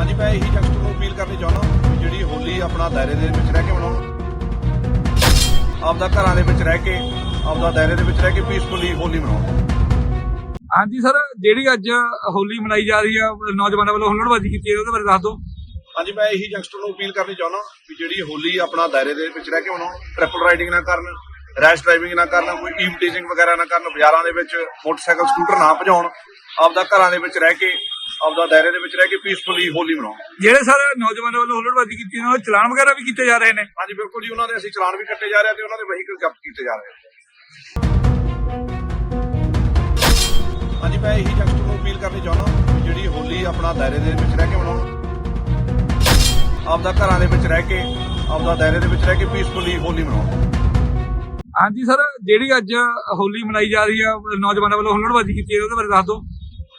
ਹਾਂਜੀ ਮੈਂ ਇਹੀ ਜੰਗਸਟਰ ਨੂੰ ਅਪੀਲ ਕਰਨੀ ਚਾਹੁੰਦਾ ਜਿਹੜੀ ਹੋਲੀ ਆਪਣਾ ਦਾਇਰੇ ਦੇ ਵਿੱਚ ਰਹਿ ਕੇ ਮਨਾਉਣ। ਆਪਦਾ ਘਰਾਂ ਦੇ ਵਿੱਚ ਰਹਿ ਕੇ ਆਪਦਾ ਦਾਇਰੇ ਦੇ ਵਿੱਚ ਰਹਿ ਕੇ ਪੀਸਫੁਲੀ ਹੋਲੀ ਮਨਾਉਣ। ਹਾਂਜੀ ਸਰ ਜਿਹੜੀ ਅੱਜ ਹੋਲੀ ਮਨਾਈ ਜਾ ਰਹੀ ਆ ਨੌਜਵਾਨਾਂ ਵੱਲੋਂ ਹੁੱਲੜਬਾਜ਼ੀ ਕੀਤੀ ਹੈ ਉਹਦੇ ਬਾਰੇ ਦੱਸ ਦਿਓ। ਹਾਂਜੀ ਮੈਂ ਇਹੀ ਜੰਗਸਟਰ ਨੂੰ ਅਪੀਲ ਕਰਨੀ ਚਾਹੁੰਦਾ ਕਿ ਜਿਹੜੀ ਹੋਲੀ ਆਪਣਾ ਦਾਇਰੇ ਦੇ ਵਿੱਚ ਰਹਿ ਕੇ ਮਨਾਉਣ। ਟ੍ਰਿਪਲ ਰਾਈਡਿੰਗ ਨਾ ਕਰਨ ਰੈਸ਼ ਡਰਾਈਵਿੰਗ ਨਾ ਕਰਨ ਕੋਈ ਈਵ ਟੀਚਿੰਗ ਵਗੈਰਾ ਨਾ ਕਰਨ ਬਾਜ਼ਾਰਾਂ ਦੇ ਵਿੱਚ ਮੋਟਰਸਾਈਕਲ ਸਕੂਟਰ ਨਾ ਭਜਾਉਣ। ਆਪਦਾ ਘਰਾਂ ਦੇ ਵਿੱਚ ਰਹਿ ਕੇ ਆਪਦਾ ਦਾਇਰੇ ਦੇ ਵਿੱਚ ਰਹਿ ਕੇ ਪੀਸਫੁਲੀ ਹੋਲੀ ਮਨਾਉਣ ਜਿਹੜੇ ਸਰ ਨੌਜਵਾਨਾਂ ਵੱਲੋਂ ਹੁੱਲੜਬਾਜ਼ੀ ਕੀਤੀ ਉਹਨਾਂ ਦੇ ਚਲਾਨ ਵਗੈਰਾ ਵੀ ਕੀਤੇ ਜਾ ਰਹੇ ਨੇ? ਹਾਂਜੀ ਬਿਲਕੁਲ ਜੀ ਉਹਨਾਂ ਦੇ ਅਸੀਂ ਚਲਾਨ ਵੀ ਕੱਟੇ ਜਾ ਰਹੇ ਆ ਤੇ ਉਹਨਾਂ ਦੇ ਵਹੀਕਲ ਜ਼ਬਤ ਕੀਤੇ ਜਾ ਰਹੇ ਆ ਹਾਂਜੀ ਮੈਂ ਇਹੀ ਜੰਗਸਟਰ ਨੂੰ ਅਪੀਲ ਕਰਨੀ ਚਾਹੁੰਦਾ ਜਿਹੜੀ ਹੋਲੀ ਆਪਣਾ ਦਾਇਰੇ ਦੇ ਵਿੱਚ ਰਹਿ ਕੇ ਮਨਾਉਣ ਆਪਦਾ ਘਰਾਂ ਦੇ ਵਿੱਚ ਰਹਿ ਕੇ ਆਪਦਾ ਦਾਇਰੇ ਦੇ ਵਿੱਚ ਰਹਿ ਕੇ ਪੀਸਫੁਲੀ ਹੋਲੀ ਮਨਾਉਣ ਹਾਂਜੀ ਸਰ ਜਿਹੜੀ ਅੱਜ ਹੋਲੀ ਮਨਾਈ ਜਾ ਰਹੀ ਆ ਨੌਜਵਾਨਾਂ ਵੱਲੋਂ ਹੁੱਲੜਬਾਜ਼ੀ ਕੀਤੀ ਹੈ ਉਹਦੇ ਬਾਰੇ ਦੱਸ ਦਿਓ।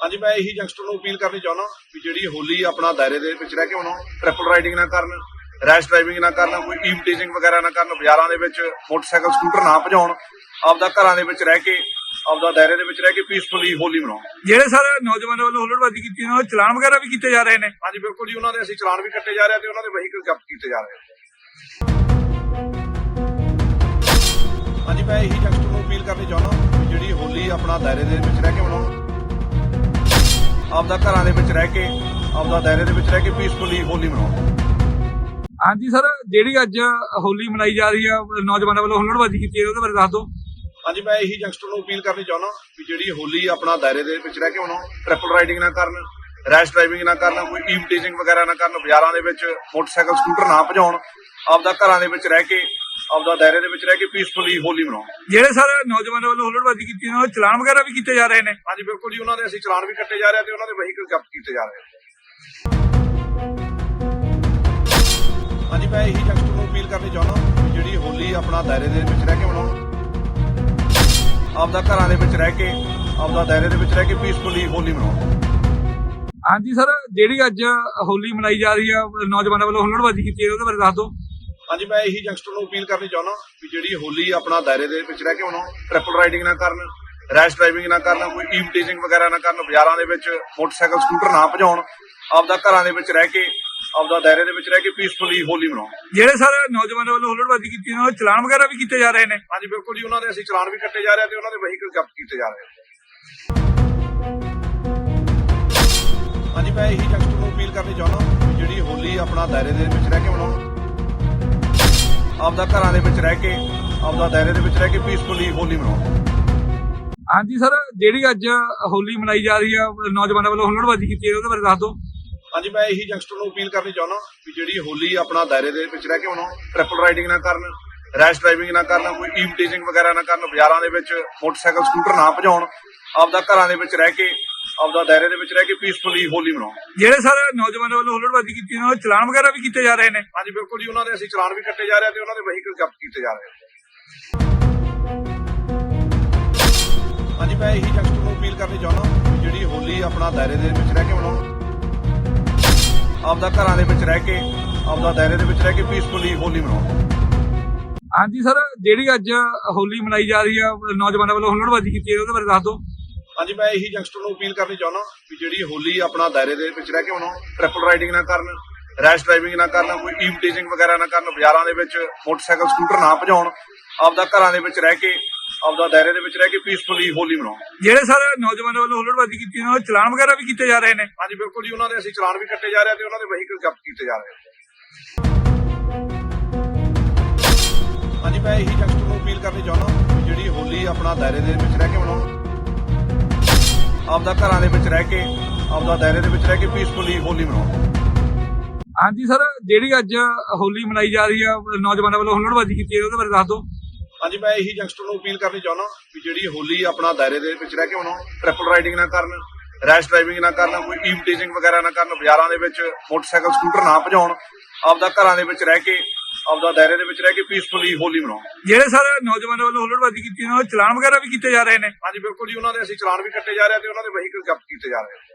ਹਾਂਜੀ ਮੈਂ ਇਹੀ ਜੰਗਸਟਰ ਨੂੰ ਅਪੀਲ ਕਰਨੀ ਚਾਹੁੰਦਾ ਕਿ ਜਿਹੜੀ ਹੋਲੀ ਆਪਣਾ ਦਾਇਰੇ ਦੇ ਵਿੱਚ ਰਹਿ ਕੇ ਮਨਾਉਣ ਟ੍ਰਿਪਲ ਰਾਈਡਿੰਗ ਨਾ ਕਰਨ ਰੈਸ਼ ਡਰਾਈਵਿੰਗ ਨਾ ਕਰਨ ਕੋਈ ਈਵ ਟੀਚਿੰਗ ਵਗੈਰਾ ਨਾ ਕਰਨ ਬਾਜ਼ਾਰਾਂ ਦੇ ਵਿੱਚ ਮੋਟਰਸਾਈਕਲ ਸਕੂਟਰ ਨਾ ਭਜਾਉਣ ਆਪਦਾ ਘਰਾਂ ਦੇ ਵਿੱਚ ਰਹਿ ਕੇ ਆਪਦਾ ਦਾਇਰੇ ਦੇ ਵਿੱਚ ਰਹਿ ਕੇ ਪੀਸਫੁਲੀ ਹੋਲੀ ਮਨਾਉਣ ਜਿਹੜੇ ਸਰ ਨੌਜਵਾਨਾਂ ਵੱਲੋਂ ਹੁੱਲੜਬਾਜ਼ੀ ਕੀਤੀ ਉਹਨਾਂ ਦੇ ਚਲਾਨ ਵਗੈਰਾ ਵੀ ਕੀਤੇ ਜਾ ਰਹੇ ਨੇ? ਹਾਂਜੀ ਬਿਲਕੁਲ ਜੀ ਉਹਨਾਂ ਦੇ ਅਸੀਂ ਚਲਾਨ ਵੀ ਕੱਟੇ ਜਾ ਰਹੇ ਆ ਤੇ ਉਹਨਾਂ ਦੇ ਵਹੀਕਲ ਜ਼ਬਤ ਕੀਤੇ ਜਾ ਰਹੇ ਆ ਹਾਂਜੀ ਮੈਂ ਇਹੀ ਜੰਗਸਟਰ ਨੂੰ ਅਪੀਲ ਕਰਨੀ ਚਾਹੁੰਦਾ ਜਿਹੜੀ ਹੋਲੀ ਆਪਣਾ ਦਾਇਰੇ ਦੇ ਵਿੱਚ ਰਹਿ ਕੇ ਮਨਾਉਣ ਆਪਦਾ ਘਰਾਂ ਦੇ ਵਿੱਚ ਰਹਿ ਕੇ ਆਪਦਾ ਦਾਇਰੇ ਦੇ ਵਿੱਚ ਰਹਿ ਕੇ ਪੀਸਫੁਲੀ ਹੋਲੀ ਮਨਾਉਣ ਹਾਂਜੀ ਸਰ ਜਿਹੜੀ ਅੱਜ ਹੋਲੀ ਮਨਾਈ ਜਾ ਰਹੀ ਆ ਨੌਜਵਾਨਾਂ ਵੱਲੋਂ ਹੁੱਲੜਬਾਜ਼ੀ ਕੀਤੀ ਹੈ ਉਹਦੇ ਬਾਰੇ ਦੱਸ ਦਿਓ। ਹਾਂਜੀ ਮੈਂ ਇਹੀ ਜੰਗਸਟਰ ਨੂੰ ਅਪੀਲ ਕਰਨੀ ਚਾਹੁੰਦਾ ਕਿ ਜਿਹੜੀ ਹੋਲੀ ਆਪਣਾ ਦਾਇਰੇ ਦੇ ਵਿੱਚ ਰਹਿ ਕੇ ਮਨਾਉਣ ਟ੍ਰਿਪਲ ਰਾਈਡਿੰਗ ਨਾ ਕਰਨ ਰੈਸ਼ ਡਰਾਈਵਿੰਗ ਨਾ ਕਰਨ ਕੋਈ ਈਵ ਟੀਚਿੰਗ ਵਗੈਰਾ ਨਾ ਕਰਨ ਬਾਜ਼ਾਰਾਂ ਦੇ ਵਿੱਚ ਮੋਟਰਸਾਈਕਲ ਸਕੂਟਰ ਨਾ ਭਜਾਉਣ ਆਪਦਾ ਘਰਾਂ ਦੇ ਵਿੱਚ ਰਹਿ ਕੇ ਆਪਦਾ ਦਾਇਰੇ ਦੇ ਵਿੱਚ ਰਹਿ ਕੇ ਪੀਸਫੁਲੀ ਹੋਲੀ ਮਨਾਉਣ। ਜਿਹੜੇ ਸਰ ਨੌਜਵਾਨਾਂ ਵੱਲੋਂ ਹੁੱਲੜਬਾਜ਼ੀ ਕੀਤੀ ਉਹਨਾਂ ਦੇ ਚਲਾਨ ਵਗੈਰਾ ਵੀ ਕੀਤੇ ਜਾ ਰਹੇ ਨੇ? ਹਾਂਜੀ ਬਿਲਕੁਲ ਜੀ ਉਹਨਾਂ ਦੇ ਅਸੀਂ ਚਲਾਨ ਵੀ ਕੱਟੇ ਜਾ ਰਹੇ ਤੇ ਉਹਨਾਂ ਦੇ ਵਹੀਕਲ ਜ਼ਬਤ ਕੀਤੇ ਜਾ ਰਹੇ ਹਾਂਜੀ ਮੈਂ ਇਹੀ ਜੰਗਸਟਰ ਨੂੰ ਅਪੀਲ ਕਰਨੀ ਚਾਹੁੰਦਾ ਜਿਹੜੀ ਹੋਲੀ ਆਪਣਾ ਦਾਇਰੇ ਦੇ ਵਿੱਚ ਰਹਿ ਕੇ ਮਨਾਉਣ। ਆਪਦਾ ਘਰਾਂ ਦੇ ਵਿੱਚ ਰਹਿ ਕੇ ਆਪਦਾ ਦਾਇਰੇ ਦੇ ਵਿੱਚ ਰਹਿ ਕੇ ਪੀਸਫੁਲੀ ਹੋਲੀ ਮਨਾਉਣ। ਹਾਂਜੀ ਸਰ ਜਿਹੜੀ ਅੱਜ ਹੋਲੀ ਮਨਾਈ ਜਾ ਰਹੀ ਆ ਨੌਜਵਾਨਾਂ ਵੱਲੋਂ ਹੁੱਲੜਬਾਜ਼ੀ ਕੀਤੀ ਹੈ ਉਹਦੇ ਬਾਰੇ ਦੱਸ ਦਿਓ। ਹਾਂਜੀ ਮੈਂ ਇਹੀ ਜੰਗਸਟਰ ਨੂੰ ਅਪੀਲ ਕਰਨੀ ਚਾਹੁੰਦਾ ਕਿ ਜਿਹੜੀ ਹੋਲੀ ਆਪਣਾ ਦਾਇਰੇ ਦੇ ਵਿੱਚ ਰਹਿ ਕੇ ਮਨਾਉਣ ਟ੍ਰਿਪਲ ਰਾਈਡਿੰਗ ਨਾ ਕਰਨ ਰੈਸ਼ ਡਰਾਈਵਿੰਗ ਨਾ ਕਰਨ ਕੋਈ ਈਵ ਟੀਚਿੰਗ ਵਗੈਰਾ ਨਾ ਕਰਨ ਬਾਜ਼ਾਰਾਂ ਦੇ ਵਿੱਚ ਮੋਟਰਸਾਈਕਲ ਸਕੂਟਰ ਨਾ ਭਜਾਉਣ ਆਪਦਾ ਘਰਾਂ ਦੇ ਵਿੱਚ ਰਹਿ ਕੇ ਆਪਦਾ ਦਾਇਰੇ ਦੇ ਵਿੱਚ ਰਹਿ ਕੇ ਪੀਸਫੁਲੀ ਹੋਲੀ ਮਨਾਉਣ ਜਿਹੜੇ ਸਰ ਨੌਜਵਾਨਾਂ ਵੱਲੋਂ ਹੁੱਲੜਬਾਜ਼ੀ ਕੀਤੀ ਉਹਨਾਂ ਦੇ ਚਲਾਨ ਵਗੈਰਾ ਵੀ ਕੀਤੇ ਜਾ ਰਹੇ ਨੇ? ਹਾਂਜੀ ਬਿਲਕੁਲ ਜੀ ਉਹਨਾਂ ਦੇ ਅਸੀਂ ਚਲਾਨ ਵੀ ਕੱਟੇ ਜਾ ਰਹੇ ਤੇ ਉਹਨਾਂ ਦੇ ਵਹੀਕਲ ਜ਼ਬਤ ਕੀਤੇ ਜਾ ਰਹੇ। ਹਾਂਜੀ ਮੈਂ ਇਹੀ ਜੰਗਸਟਰ ਨੂੰ ਅਪੀਲ ਕਰਨੀ ਚਾਹੁੰਦਾ ਜਿਹੜੀ ਹੋਲੀ ਆਪਣਾ ਦਾਇਰੇ ਦੇ ਵਿੱਚ ਰਹਿ ਕੇ ਮਨਾਉਣ ਆਪਦਾ ਘਰਾਂ ਦੇ ਵਿੱਚ ਰਹਿ ਕੇ ਆਪਦਾ ਦਾਇਰੇ ਦੇ ਵਿੱਚ ਰਹਿ ਕੇ ਪੀਸਫੁਲੀ ਹੋਲੀ ਮਨਾਉਣ ਹਾਂਜੀ ਸਰ ਜਿਹੜੀ ਅੱਜ ਹੋਲੀ ਮਨਾਈ ਜਾ ਰਹੀ ਆ ਨੌਜਵਾਨਾਂ ਵੱਲੋਂ ਹੁੱਲੜਬਾਜ਼ੀ ਕੀਤੀ ਹੈ ਉਹਦੇ ਬਾਰੇ ਦੱਸ ਦਿਓ। ਹਾਂਜੀ ਮੈਂ ਇਹੀ ਜੰਗਸਟਰ ਨੂੰ ਅਪੀਲ ਕਰਨੀ ਚਾਹੁੰਦਾ ਕਿ ਜਿਹੜੀ ਹੋਲੀ ਆਪਣਾ ਦਾਇਰੇ ਦੇ ਵਿੱਚ ਰਹਿ ਕੇ ਮਨਾਉਣ ਟ੍ਰਿਪਲ ਰਾਈਡਿੰਗ ਨਾ ਕਰਨ ਰੈਸ਼ ਡਰਾਈਵਿੰਗ ਨਾ ਕਰਨ ਕੋਈ ਈਵ ਵਗੈਰਾ ਨਾ ਕਰਨ ਬਾਜ਼ਾਰਾਂ ਦੇ ਵਿੱਚ ਮੋਟਰਸਾਈਕਲ ਸਕੂਟਰ ਨਾ ਭਜਾਉਣ ਆਪਦਾ ਘਰਾਂ ਦੇ ਵਿੱਚ ਰਹਿ ਕੇ ਆਪਦਾ ਦਾਇਰੇ ਦੇ ਵਿੱਚ ਰਹਿ ਕੇ ਪੀਸਫੁਲੀ ਹੋਲੀ ਮਨਾਉਣ ਜਿਹੜੇ ਸਰ ਨੌਜਵਾਨਾਂ ਵੱਲੋਂ ਹੁੱਲੜਬਾਜ਼ੀ ਕੀਤੀ ਉਹਨਾਂ ਦੇ ਚਲਾਨ ਵਗੈਰਾ ਵੀ ਕੀਤੇ ਜਾ ਰਹੇ ਨੇ? ਹਾਂਜੀ ਬਿਲਕੁਲ ਜੀ ਉਹਨਾਂ ਦੇ ਅਸੀਂ ਚਲਾਨ ਵੀ ਕੱਟੇ ਜਾ ਰਹੇ ਆ ਤੇ ਉਹਨਾਂ ਦੇ ਵਹੀਕਲ ਜ਼ਬਤ ਕੀਤੇ ਜਾ ਰਹੇ ਆ ਹਾਂਜੀ ਮੈਂ ਇਹੀ ਜੰਗਸਟਰ ਨੂੰ ਅਪੀਲ ਕਰਨੀ ਚਾਹੁੰਦਾ ਜਿਹੜੀ ਹੋਲੀ ਆਪਣਾ ਦਾਇਰੇ ਦੇ ਵਿੱਚ ਰਹਿ ਕੇ ਮਨਾਉਣ ਆਪਦਾ ਘਰਾਂ ਦੇ ਵਿੱਚ ਰਹਿ ਕੇ ਆਪਦਾ ਦਾਇਰੇ ਦੇ ਵਿੱਚ ਰਹਿ ਕੇ ਪੀਸਫੁਲੀ ਹੋਲੀ ਮਨਾਉਣ ਹਾਂਜੀ ਸਰ ਜਿਹੜੀ ਅੱਜ ਹੋਲੀ ਮਨਾਈ ਜਾ ਰਹੀ ਆ ਨੌਜਵਾਨਾਂ ਵੱਲੋਂ ਹੁੱਲੜਬਾਜ਼ੀ ਕੀਤੀ ਹੈ ਉਹਦੇ ਬਾਰੇ ਦੱਸ ਦਿਓ। ਹਾਂਜੀ ਮੈਂ ਇਹੀ ਜੰਗਸਟਰ ਨੂੰ ਅਪੀਲ ਕਰਨੀ ਚਾਹੁੰਦਾ ਕਿ ਜਿਹੜੀ ਹੋਲੀ ਆਪਣਾ ਦਾਇਰੇ ਦੇ ਵਿੱਚ ਰਹਿ ਕੇ ਮਨਾਉਣ ਟ੍ਰਿਪਲ ਰਾਈਡਿੰਗ ਨਾ ਕਰਨ ਰੈਸ਼ ਡਰਾਈਵਿੰਗ ਨਾ ਕਰਨ ਕੋਈ ਈਵ ਟੀਚਿੰਗ ਵਗੈਰਾ ਨਾ ਕਰਨ ਬਾਜ਼ਾਰਾਂ ਦੇ ਵਿੱਚ ਮੋਟਰਸਾਈਕਲ ਸਕੂਟਰ ਨਾ ਭਜਾਉਣ ਆਪਦਾ ਘਰਾਂ ਦੇ ਵਿੱਚ ਰਹਿ ਕੇ ਆਪਦਾ ਦਾਇਰੇ ਦੇ ਵਿੱਚ ਰਹਿ ਕੇ ਪੀਸਫੁਲੀ ਹੋਲੀ ਮਨਾਉਣ ਜਿਹੜੇ ਸਰ ਨੌਜਵਾਨਾਂ ਵੱਲੋਂ ਹੁੱਲੜਬਾਜ਼ੀ ਕੀਤੀ ਉਹਨਾਂ ਦੇ ਚਲਾਨ ਵਗੈਰਾ ਵੀ ਕੀਤੇ ਜਾ ਰਹੇ ਨੇ? ਹਾਂਜੀ ਬਿਲਕੁਲ ਜੀ ਉਹਨਾਂ ਦੇ ਅਸੀਂ ਚਲਾਨ ਵੀ ਕੱਟੇ ਜਾ ਰਹੇ ਆ ਤੇ ਉਹਨਾਂ ਦੇ ਵਹੀਕਲ ਜ਼ਬਤ ਕੀਤੇ ਜਾ ਰਹੇ ਆ ਹਾਂਜੀ ਮੈਂ ਇਹੀ ਜੰਗਸਟਰ ਨੂੰ ਅਪੀਲ ਕਰਨੀ ਚਾਹੁੰਦਾ ਜਿਹੜੀ ਹੋਲੀ ਆਪਣਾ ਦਾਇਰੇ ਦੇ ਵਿੱਚ ਰਹਿ ਕੇ ਮਨਾਉਣ ਆਪਦਾ ਘਰਾਂ ਦੇ ਵਿੱਚ ਰਹਿ ਕੇ ਆਪਦਾ ਦਾਇਰੇ ਦੇ ਵਿੱਚ ਰਹਿ ਕੇ ਪੀਸਫੁਲੀ ਹੋਲੀ ਮਨਾਉਣ ਹਾਂਜੀ ਸਰ ਜਿਹੜੀ ਅੱਜ ਹੋਲੀ ਮਨਾਈ ਜਾ ਰਹੀ ਆ ਨੌਜਵਾਨਾਂ ਵੱਲੋਂ ਹੁੱਲੜਬਾਜ਼ੀ ਕੀਤੀ ਹੈ ਉਹਦੇ ਬਾਰੇ ਦੱਸ ਦਿਓ। ਹਾਂਜੀ ਮੈਂ ਇਹੀ ਜੰਗਸਟਰ ਨੂੰ ਅਪੀਲ ਕਰਨੀ ਚਾਹੁੰਦਾ ਕਿ ਜਿਹੜੀ ਹੋਲੀ ਆਪਣਾ ਦਾਇਰੇ ਦੇ ਵਿੱਚ ਰਹਿ ਕੇ ਮਨਾਉਣ ਟ੍ਰਿਪਲ ਰਾਈਡਿੰਗ ਨਾ ਕਰਨ ਰੈਸ਼ ਡਰਾਈਵਿੰਗ ਨਾ ਕਰਨ ਕੋਈ ਈਵ ਟੀਚਿੰਗ ਵਗੈਰਾ ਨਾ ਕਰਨ ਬਾਜ਼ਾਰਾਂ ਦੇ ਵਿੱਚ ਮੋਟਰਸਾਈਕਲ ਸਕੂਟਰ ਨਾ ਭਜਾਉਣ ਆਪਦਾ ਘਰਾਂ ਦੇ ਵਿੱਚ ਰਹਿ ਕੇ ਆਪਦਾ ਦਾਇਰੇ ਦੇ ਵਿੱਚ ਰਹਿ ਕੇ ਪੀਸਫੁਲੀ ਹੋਲੀ ਮਨਾਉਣ ਜਿਹੜੇ ਸਰ ਨੌਜਵਾਨਾਂ ਵੱਲੋਂ ਹੁੱਲੜਬਾਜ਼ੀ ਕੀਤੀ ਉਹਨਾਂ ਦੇ ਚਲਾਨ ਵਗੈਰਾ ਵੀ ਕੀਤੇ ਜਾ ਰਹੇ ਨੇ? ਹਾਂਜੀ ਬਿਲਕੁਲ ਜੀ ਉਹਨਾਂ ਦੇ ਅਸੀਂ ਚਲਾਨ ਵੀ ਕੱਟੇ ਜਾ ਰਹੇ ਤੇ ਉਹਨਾਂ ਦੇ ਵਹੀਕਲ ਜ਼ਬਤ ਕੀਤੇ ਜਾ ਰਹੇ